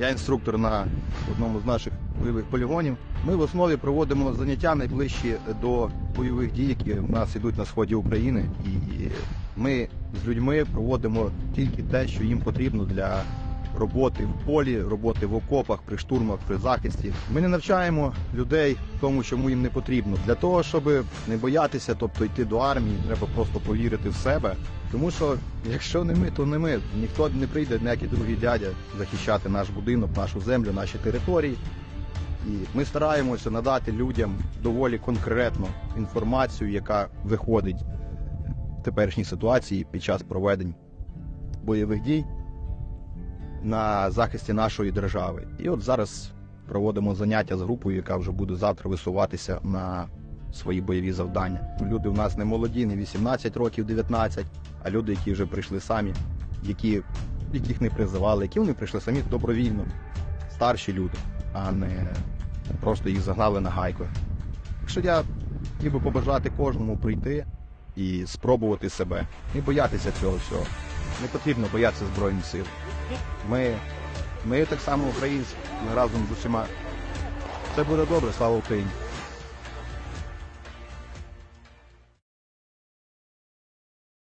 Я інструктор на одному з наших бойових полігонів. Ми в основі проводимо заняття найближчі до бойових дій, які в нас ідуть на сході України. І ми з людьми проводимо тільки те, що їм потрібно для роботи в полі, роботи в окопах, при штурмах, при захисті. Ми не навчаємо людей тому, чому їм не потрібно. Для того, щоб не боятися, тобто йти до армії, треба просто повірити в себе. Тому що якщо не ми, то не ми. Ніхто не прийде, ніякий другий дядя захищати наш будинок, нашу землю, наші території. І ми стараємося надати людям доволі конкретно інформацію, яка виходить в теперішній ситуації під час проведень бойових дій на захисті нашої держави. І от зараз проводимо заняття з групою, яка вже буде завтра висуватися на свої бойові завдання. Люди в нас не молоді, не 18 років, 19, а люди, які вже прийшли самі, які, яких не призивали, які вони прийшли самі добровільно, старші люди, а не просто їх загнали на гайку. Якщо я хотів би побажати кожному прийти і спробувати себе, не боятися цього всього. Не потрібно боятися Збройних сил. Ми, ми так само українці, разом з усіма. Все буде добре, слава Україні!